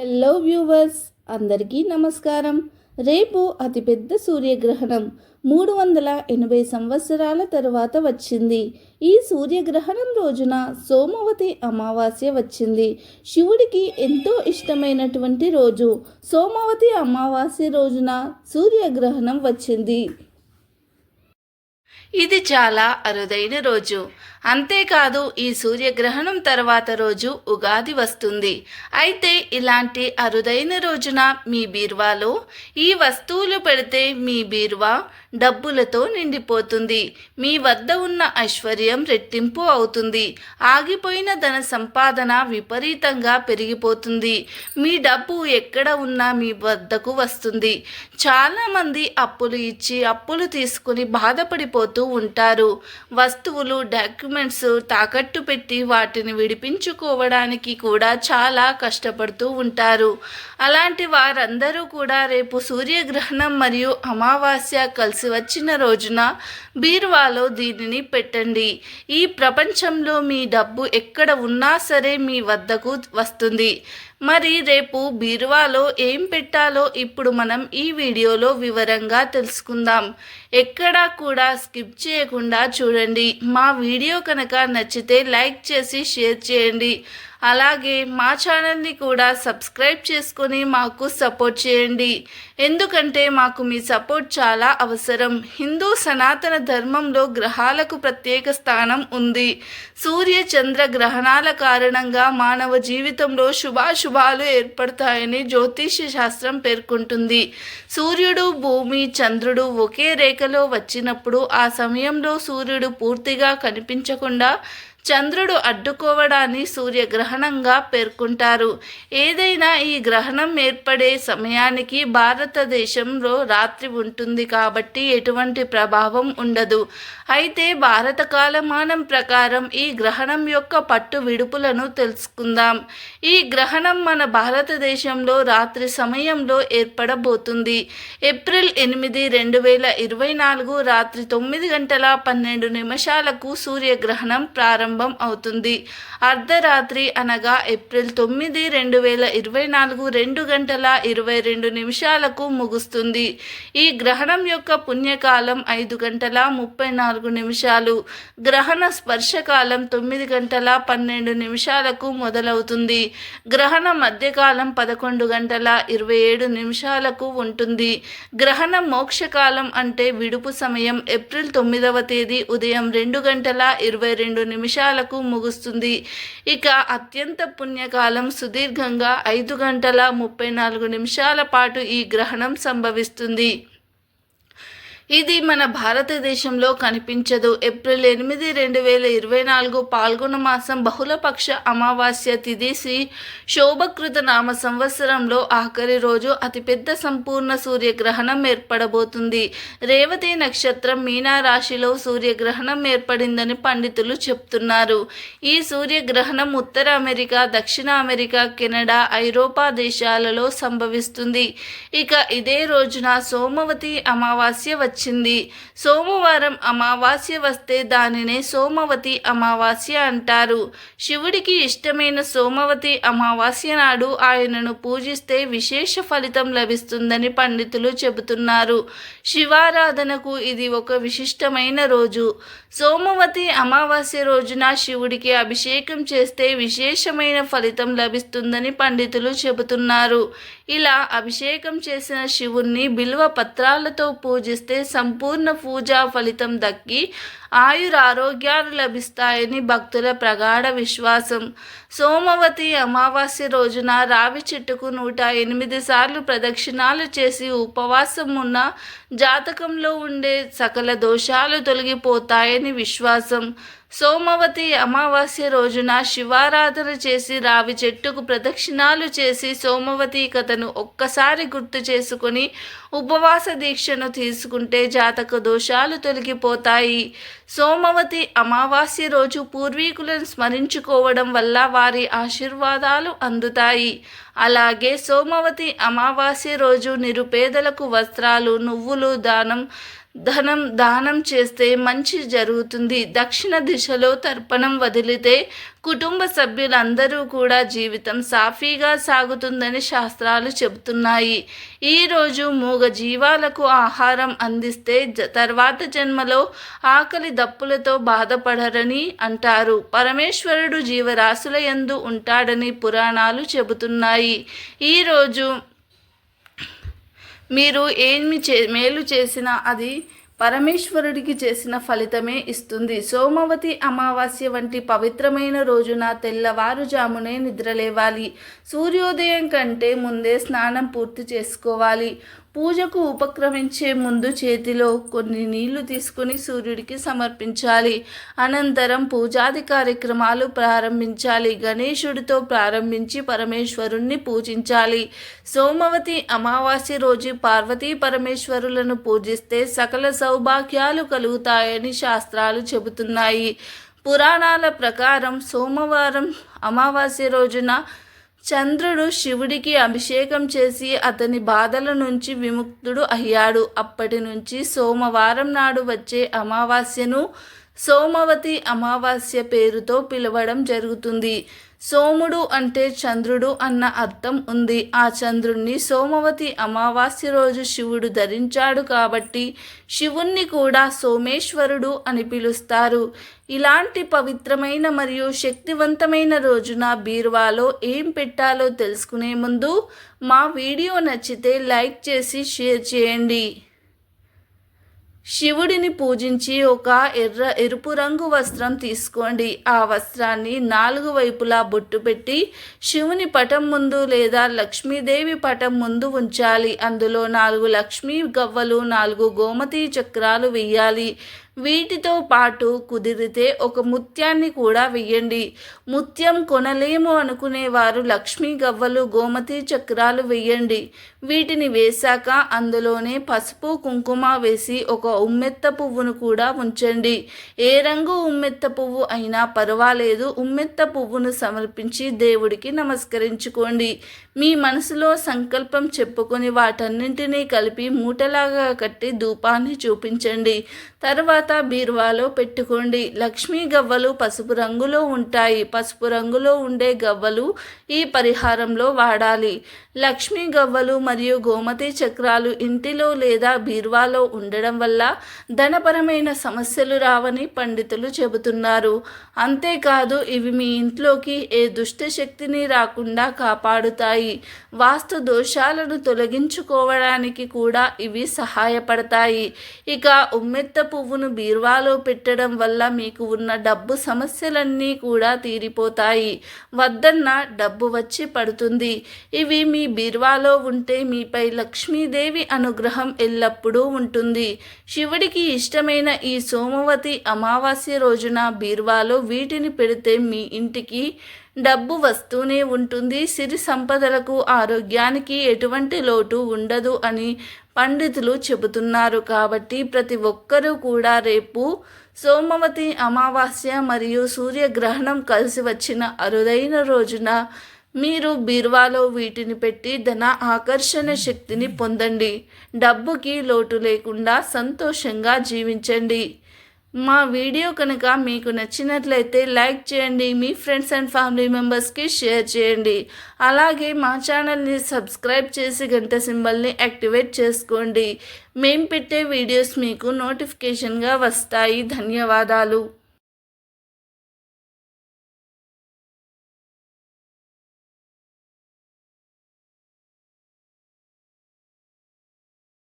Hello viewers అందరికీ నమస్కారం. రేపు అతిపెద్ద సూర్యగ్రహణం. మూడు వందల ఎనభై సంవత్సరాల తరువాత వచ్చింది. ఈ సూర్యగ్రహణం రోజున సోమవతి అమావాస్య వచ్చింది. శివుడికి ఎంతో ఇష్టమైనటువంటి రోజు. సోమవతి అమావాస్య రోజున సూర్యగ్రహణం వచ్చింది. ఇది చాలా అరుదైన రోజు. అంతేకాదు ఈ సూర్యగ్రహణం తర్వాత రోజు ఉగాది వస్తుంది. అయితే ఇలాంటి అరుదైన రోజున మీ బీరువాలో ఈ వస్తువులు పెడితే మీ బీరువా? డబ్బులతో నిండిపోతుంది. మీ వద్ద ఉన్న ఐశ్వర్యం రెట్టింపు అవుతుంది. ఆగిపోయిన ధన సంపాదన విపరీతంగా పెరిగిపోతుంది. మీ డబ్బు ఎక్కడ ఉన్నా మీ వద్దకు వస్తుంది. చాలామంది అప్పులు ఇచ్చి అప్పులు తీసుకుని బాధపడిపోతూ ఉంటారు. వస్తువులు డాక్యుమెంట్స్ తాకట్టు పెట్టి వాటిని విడిపించుకోవడానికి కూడా చాలా కష్టపడుతూ ఉంటారు. అలాంటి వారందరూ కూడా రేపు సూర్యగ్రహణం మరియు అమావాస్య కలిసి వచ్చిన రోజున బీరువాలో దీనిని పెట్టండి. ఈ ప్రపంచంలో మీ డబ్బు ఎక్కడ ఉన్నా సరే మీ వద్దకు వస్తుంది. మరి రేపు బీరువాలో ఏం పెట్టాలో ఇప్పుడు మనం ఈ వీడియోలో వివరంగా తెలుసుకుందాం. ఎక్కడా కూడా స్కిప్ చేయకుండా చూడండి. మా వీడియో కనుక నచ్చితే లైక్ చేసి షేర్ చేయండి. అలాగే మా ఛానల్ని కూడా సబ్స్క్రైబ్ చేసుకొని మాకు సపోర్ట్ చేయండి. ఎందుకంటే మాకు మీ సపోర్ట్ చాలా అవసరం. హిందూ సనాతన ధర్మంలో గ్రహాలకు ప్రత్యేక స్థానం ఉంది. సూర్య చంద్ర గ్రహణాల కారణంగా మానవ జీవితంలో శుభాశుభాలు ఏర్పడతాయని జ్యోతిష్య శాస్త్రం పేర్కొంటుంది. సూర్యుడు భూమి చంద్రుడు ఒకే రేఖలో వచ్చినప్పుడు ఆ సమయంలో సూర్యుడు పూర్తిగా కనిపించకుండా చంద్రుడు అడ్డుకోవడాన్ని సూర్యగ్రహణంగా పేర్కొంటారు. ఏదైనా ఈ గ్రహణం ఏర్పడే సమయానికి భారతదేశంలో రాత్రి ఉంటుంది కాబట్టి ఎటువంటి ప్రభావం ఉండదు. అయితే భారత కాలమానం ప్రకారం ఈ గ్రహణం యొక్క పట్టు విడుపులను తెలుసుకుందాం. ఈ గ్రహణం మన భారతదేశంలో రాత్రి సమయంలో ఏర్పడబోతుంది. ఏప్రిల్ ఎనిమిది రెండు వేల ఇరవై నాలుగు రాత్రి తొమ్మిది గంటల పన్నెండు నిమిషాలకు సూర్యగ్రహణం ప్రారంభం అవుతుంది. అర్ధరాత్రి అనగా ఏప్రిల్ తొమ్మిది రెండు వేల ఇరవై నాలుగు రెండు గంటల ఇరవై రెండు నిమిషాలకు ముగుస్తుంది. ఈ గ్రహణం యొక్క పుణ్యకాలం ఐదు గంటల ముప్పై నాలుగు నిమిషాలు. గ్రహణ స్పర్శకాలం తొమ్మిది గంటల పన్నెండు నిమిషాలకు మొదలవుతుంది. గ్రహణ మధ్యకాలం పదకొండు గంటల ఇరవై ఏడు నిమిషాలకు ఉంటుంది. గ్రహణ మోక్షకాలం అంటే విడుపు సమయం ఏప్రిల్ తొమ్మిదవ తేదీ ఉదయం రెండు గంటల ఇరవై రెండు నిమిషాలు నిమిషాలకు ముగుస్తుంది. ఇక అత్యంత పుణ్యకాలం సుదీర్ఘంగా ఐదు గంటల ముప్పై నాలుగు నిమిషాల పాటు ఈ గ్రహణం సంభవిస్తుంది. ఇది మన భారతదేశంలో కనిపించదు. ఏప్రిల్ ఎనిమిది రెండు వేల ఇరవై నాలుగు పాల్గొన మాసం బహుళపక్ష అమావాస్య తిథి శ్రీ శోభకృత నామ సంవత్సరంలో ఆఖరి రోజు అతిపెద్ద సంపూర్ణ సూర్యగ్రహణం ఏర్పడబోతుంది. రేవతి నక్షత్రం మీనా రాశిలో సూర్యగ్రహణం ఏర్పడిందని పండితులు చెప్తున్నారు. ఈ సూర్యగ్రహణం ఉత్తర అమెరికా దక్షిణ అమెరికా కెనడా ఐరోపా దేశాలలో సంభవిస్తుంది. ఇక ఇదే రోజున సోమవతి అమావాస్య వచ్చింది. సోమవారం అమావాస్య వస్తే దానినే సోమవతి అమావాస్య అంటారు. శివుడికి ఇష్టమైన సోమవతి అమావాస్య నాడు ఆయనను పూజిస్తే విశేష ఫలితం లభిస్తుందని పండితులు చెబుతున్నారు. శివారాధనకు ఇది ఒక విశిష్టమైన రోజు. సోమవతి అమావాస్య రోజున శివుడికి అభిషేకం చేస్తే విశేషమైన ఫలితం లభిస్తుందని పండితులు చెబుతున్నారు. ఇలా అభిషేకం చేసిన శివుణ్ణి బిల్వ పత్రాలతో పూజిస్తే సంపూర్ణ పూజా ఫలితం దక్కి ఆయురారోగ్యాలు లభిస్తాయని భక్తుల ప్రగాఢ విశ్వాసం. సోమవతి అమావాస్య రోజున రావి చెట్టుకు నూట ఎనిమిది సార్లు ప్రదక్షిణాలు చేసి ఉపవాసం ఉన్న జాతకంలో ఉండే సకల దోషాలు తొలగిపోతాయని విశ్వాసం. సోమవతి అమావాస్య రోజున శివారాధన చేసి రావి చెట్టుకు ప్రదక్షిణాలు చేసి సోమవతి కథను ఒక్కసారి గుర్తు చేసుకొని ఉపవాస దీక్షను తీసుకుంటే జాతక దోషాలు తొలగిపోతాయి. సోమవతి అమావాస్య రోజు పూర్వీకులను స్మరించుకోవడం వల్ల వారి ఆశీర్వాదాలు అందుతాయి. అలాగే సోమవతి అమావాస్య రోజు నిరుపేదలకు వస్త్రాలు నువ్వులు దానం ధనం దానం చేస్తే మంచి జరుగుతుంది. దక్షిణ దిశలో తర్పణం వదిలితే కుటుంబ సభ్యులందరూ కూడా జీవితం సాఫీగా సాగుతుందని శాస్త్రాలు చెబుతున్నాయి. ఈరోజు మూగ జీవాలకు ఆహారం అందిస్తే జ- తర్వాత జన్మలో ఆకలి దప్పులతో బాధపడరని అంటారు. పరమేశ్వరుడు జీవరాశుల యందు ఉంటాడని పురాణాలు చెబుతున్నాయి. ఈరోజు మీరు ఏమి చే మేలు చేసినా అది పరమేశ్వరుడికి చేసిన ఫలితమే ఇస్తుంది. సోమవతి అమావాస్య వంటి పవిత్రమైన రోజున తెల్లవారుజామునే నిద్రలేవాలి. సూర్యోదయం కంటే ముందే స్నానం పూర్తి చేసుకోవాలి. పూజకు ఉపక్రమించే ముందు చేతిలో కొన్ని నీళ్ళు తీసుకుని సూర్యుడికి సమర్పించాలి. అనంతరం పూజాది కార్యక్రమాలు ప్రారంభించాలి. గణేశుడితో ప్రారంభించి పరమేశ్వరుణ్ణి పూజించాలి. సోమవతి అమావాస్య రోజు పార్వతీ పరమేశ్వరులను పూజిస్తే సకల సౌభాగ్యాలు కలుగుతాయని శాస్త్రాలు చెబుతున్నాయి. పురాణాల ప్రకారం సోమవారం అమావాస్య రోజున చంద్రుడు శివుడికి అభిషేకం చేసి అతని బాధల నుంచి విముక్తుడు అయ్యాడు. అప్పటి నుంచి సోమవారం నాడు వచ్చే అమావాస్యను సోమవతి అమావాస్య పేరుతో పిలవడం జరుగుతుంది. సోముడు అంటే చంద్రుడు అన్న అర్థం ఉంది. ఆ చంద్రుణ్ణి సోమవతి అమావాస్య రోజు శివుడు ధరించాడు కాబట్టి శివుణ్ణి కూడా సోమేశ్వరుడు అని పిలుస్తారు. ఇలాంటి పవిత్రమైన మరియు శక్తివంతమైన రోజున బీరువాలో ఏం పెట్టాలో తెలుసుకునే ముందు మా వీడియో నచ్చితే లైక్ చేసి షేర్ చేయండి. శివుడిని పూజించి ఒక ఎర్ర ఎరుపు రంగు వస్త్రం తీసుకోండి. ఆ వస్త్రాన్ని నాలుగు వైపులా బొట్టు పెట్టి శివుని పటం ముందు లేదా లక్ష్మీదేవి పటం ముందు ఉంచాలి. అందులో నాలుగు లక్ష్మీ గవ్వలు నాలుగు గోమతి చక్రాలు వెయ్యాలి వీటితో పాటు కుదిరితే ఒక ముత్యాన్ని కూడా వెయ్యండి. ముత్యం కొనలేము అనుకునేవారు లక్ష్మీ గవ్వలు గోమతి చక్రాలు వెయ్యండి. వీటిని వేశాక అందులోనే పసుపు కుంకుమ వేసి ఒక ఉమ్మెత్త పువ్వును కూడా ఉంచండి. ఏ రంగు ఉమ్మెత్త పువ్వు అయినా పర్వాలేదు. ఉమ్మెత్త పువ్వును సమర్పించి దేవుడికి నమస్కరించుకోండి. మీ మనసులో సంకల్పం చెప్పుకొని వాటన్నింటినీ కలిపి మూటలాగా కట్టి ధూపాన్ని చూపించండి. తర్వాత బీరువాలో పెట్టుకోండి. లక్ష్మీ గవ్వలు పసుపు రంగులో ఉంటాయి. పసుపు రంగులో ఉండే గవ్వలు ఈ పరిహారంలో వాడాలి. లక్ష్మీ గవ్వలు మరియు గోమతి చక్రాలు ఇంటిలో లేదా బీరువాలో ఉండడం వల్ల ధనపరమైన సమస్యలు రావని పండితులు చెబుతున్నారు. అంతేకాదు ఇవి మీ ఇంట్లోకి ఏ దుష్ట శక్తిని రాకుండా కాపాడుతాయి. వాస్తు దోషాలను తొలగించుకోవడానికి కూడా ఇవి సహాయపడతాయి. ఇక ఉమ్మెత్త పువ్వును బీరువాలో పెట్టడం వల్ల మీకు ఉన్న డబ్బు సమస్యలన్నీ కూడా తీరిపోతాయి. వద్దన్న డబ్బు వచ్చి పడుతుంది. ఇవి మీ బీరువాలో ఉంటే మీపై లక్ష్మీదేవి అనుగ్రహం ఎల్లప్పుడూ ఉంటుంది. శివుడికి ఇష్టమైన ఈ సోమవతి అమావాస్య రోజున బీరువాలో వీటిని పెడితే మీ ఇంటికి డబ్బు వస్తూనే ఉంటుంది. సిరి సంపదలకు ఆరోగ్యానికి ఎటువంటి లోటు ఉండదు అని పండితులు చెబుతున్నారు. కాబట్టి ప్రతి ఒక్కరూ కూడా రేపు సోమవతి అమావాస్య మరియు సూర్యగ్రహణం కలిసి వచ్చిన అరుదైన రోజున మీరు బీరువాలో వీటిని పెట్టి ధన ఆకర్షణ శక్తిని పొందండి. డబ్బుకి లోటు లేకుండా సంతోషంగా జీవించండి. మా వీడియో కనుక మీకు నచ్చినట్లయితే లైక్ చేయండి మీ ఫ్రెండ్స్ అండ్ ఫ్యామిలీ మెంబర్స్కి షేర్ చేయండి. అలాగే మా ఛానల్ని సబ్స్క్రైబ్ చేసి గంట సింబల్ని యాక్టివేట్ చేసుకోండి. మేము పెట్టే వీడియోస్ మీకు నోటిఫికేషన్గా వస్తాయి. ధన్యవాదాలు.